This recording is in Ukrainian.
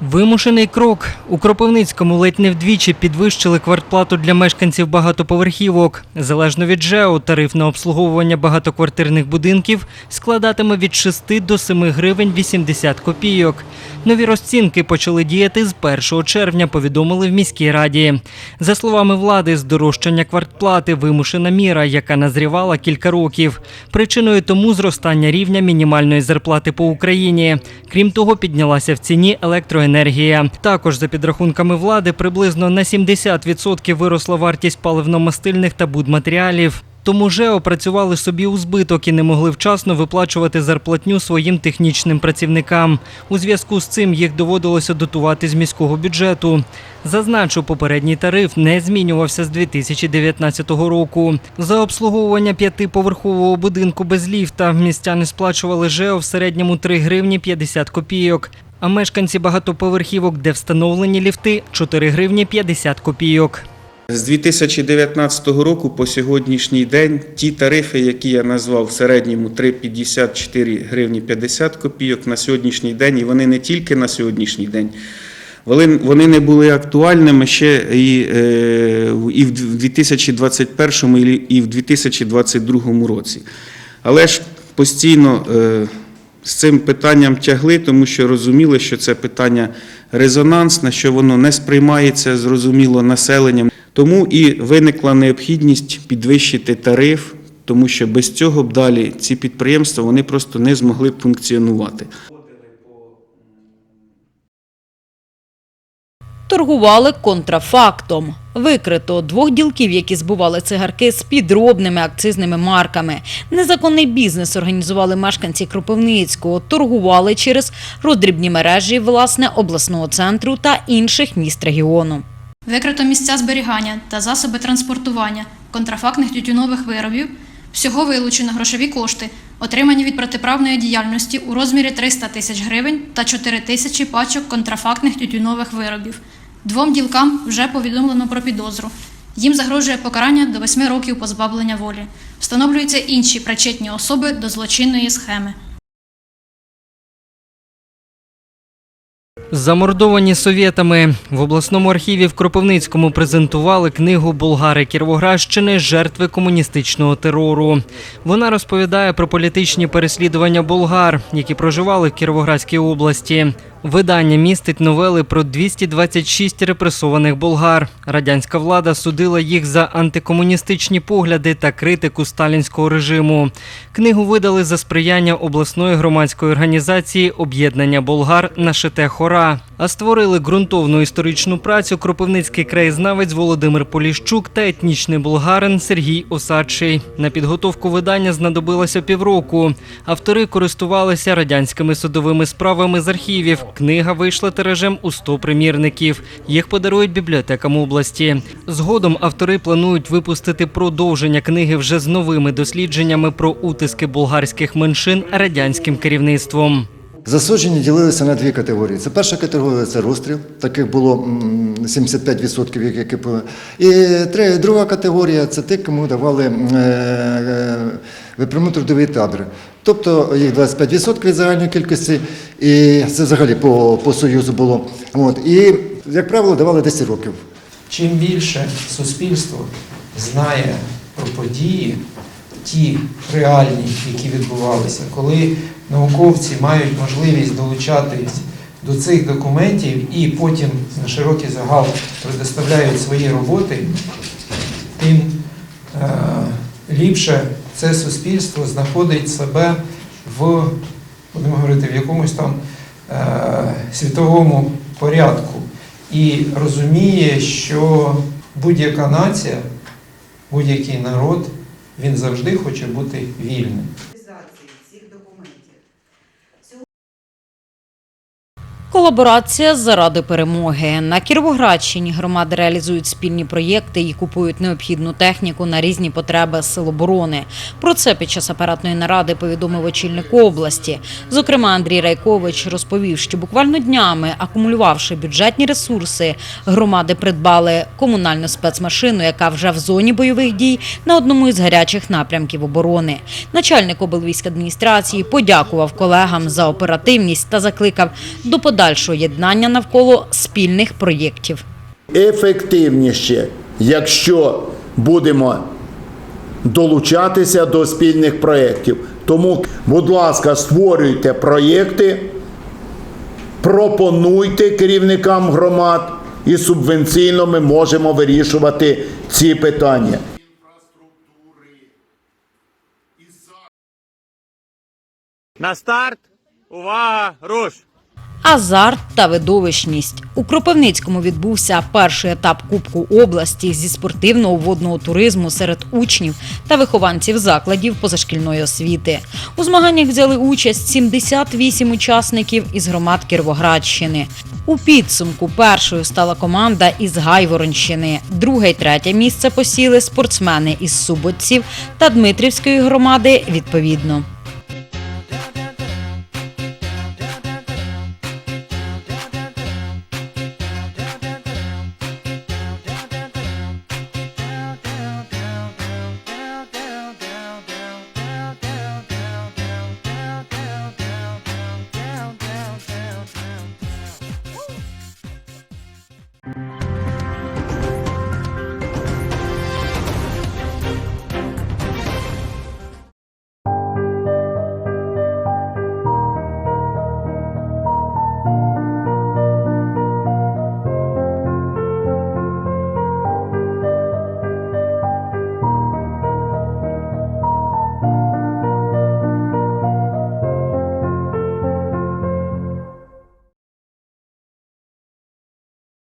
Вимушений крок. У Кропивницькому ледь не вдвічі підвищили квартплату для мешканців багатоповерхівок. Залежно від ЖЕО, тариф на обслуговування багатоквартирних будинків складатиме від 6 до 7 гривень 80 копійок. Нові розцінки почали діяти з 1 червня, повідомили в міській раді. За словами влади, здорожчання квартплати вимушена міра, яка назрівала кілька років. Причиною тому зростання рівня мінімальної зарплати по Україні. Крім того, піднялася в ціні електроенергія. Також, за підрахунками влади, приблизно на 70% виросла вартість паливно-мастильних та будматеріалів. Тому ЖЕО працювали собі у збиток і не могли вчасно виплачувати зарплатню своїм технічним працівникам. У зв'язку з цим їх доводилося дотувати з міського бюджету. Зазначу, попередній тариф не змінювався з 2019 року. За обслуговування п'ятиповерхового будинку без ліфта містяни сплачували ЖЕО в середньому 3 гривні 50 копійок. А мешканці багатоповерхівок, де встановлені ліфти, 4 гривні 50 копійок. З 2019 року по сьогоднішній день ті тарифи, які я назвав в середньому 3,54 гривні 50 копійок на сьогоднішній день, і вони не тільки на сьогоднішній день, вони, не були актуальними ще і, е, в 2021 і- і в 2022 році. Але ж постійно е, з цим питанням тягли, тому що розуміли, що це питання резонансне, що воно не сприймається зрозуміло населенням. Тому і виникла необхідність підвищити тариф, тому що без цього б далі ці підприємства вони просто не змогли б функціонувати. Торгували контрафактом. Викрито двох ділків, які збували цигарки з підробними акцизними марками. Незаконний бізнес організували мешканці Кропивницького. Торгували через роздрібні мережі власне обласного центру та інших міст регіону. Викрито місця зберігання та засоби транспортування контрафактних тютюнових виробів. Всього вилучено грошові кошти, отримані від протиправної діяльності у розмірі 300 тисяч гривень та 4 тисячі пачок контрафактних тютюнових виробів. Двом ділкам вже повідомлено про підозру. Їм загрожує покарання до 8 років позбавлення волі. Встановлюються інші причетні особи до злочинної схеми. Замордовані совєтами в обласному архіві в Кропивницькому презентували книгу Болгари Кіровоградщини Жертви комуністичного терору. Вона розповідає про політичні переслідування болгар, які проживали в Кіровоградській області. Видання містить новели про 226 репресованих болгар. Радянська влада судила їх за антикомуністичні погляди та критику сталінського режиму. Книгу видали за сприяння обласної громадської організації Об'єднання болгар на шите хора. А створили ґрунтовну історичну працю кропивницький краєзнавець Володимир Поліщук та етнічний болгарин Сергій Осадчий. На підготовку видання знадобилося півроку. Автори користувалися радянськими судовими справами з архівів. Книга вийшла тиражем у 100 примірників. Їх подарують бібліотекам області. Згодом автори планують випустити продовження книги вже з новими дослідженнями про утиски болгарських меншин радянським керівництвом. Засуджені ділилися на дві категорії. Це перша категорія це розстріл, таких було 75%, які І друга категорія це ті, кому давали е, е, випряму трудові табори. Тобто їх 25% від загальної кількості, і це взагалі по, по Союзу було. От. І, як правило, давали 10 років. Чим більше суспільство знає про події, ті реальні, які відбувалися, коли науковці мають можливість долучатись до цих документів і потім на широкий загал предоставляють свої роботи, тим е, ліпше це суспільство знаходить себе в, будемо говорити, в якомусь там е, світовому порядку і розуміє, що будь-яка нація, будь-який народ, він завжди хоче бути вільним. Колаборація заради перемоги на Кіровоградщині громади реалізують спільні проєкти і купують необхідну техніку на різні потреби сил оборони. Про це під час апаратної наради повідомив очільник області. Зокрема, Андрій Райкович розповів, що буквально днями, акумулювавши бюджетні ресурси, громади придбали комунальну спецмашину, яка вже в зоні бойових дій на одному із гарячих напрямків оборони. Начальник облвійської адміністрації подякував колегам за оперативність та закликав до подальшого подальшого єднання навколо спільних проєктів. ефективніше, якщо будемо долучатися до спільних проєктів. Тому, будь ласка, створюйте проєкти, пропонуйте керівникам громад, і субвенційно ми можемо вирішувати ці питання. На старт. Увага! Руш! Азарт та видовищність у Кропивницькому відбувся перший етап Кубку області зі спортивного водного туризму серед учнів та вихованців закладів позашкільної освіти. У змаганнях взяли участь 78 учасників із громад Кіровоградщини. У підсумку першою стала команда із Гайворонщини. Друге й третє місце посіли спортсмени із Суботців та Дмитрівської громади відповідно.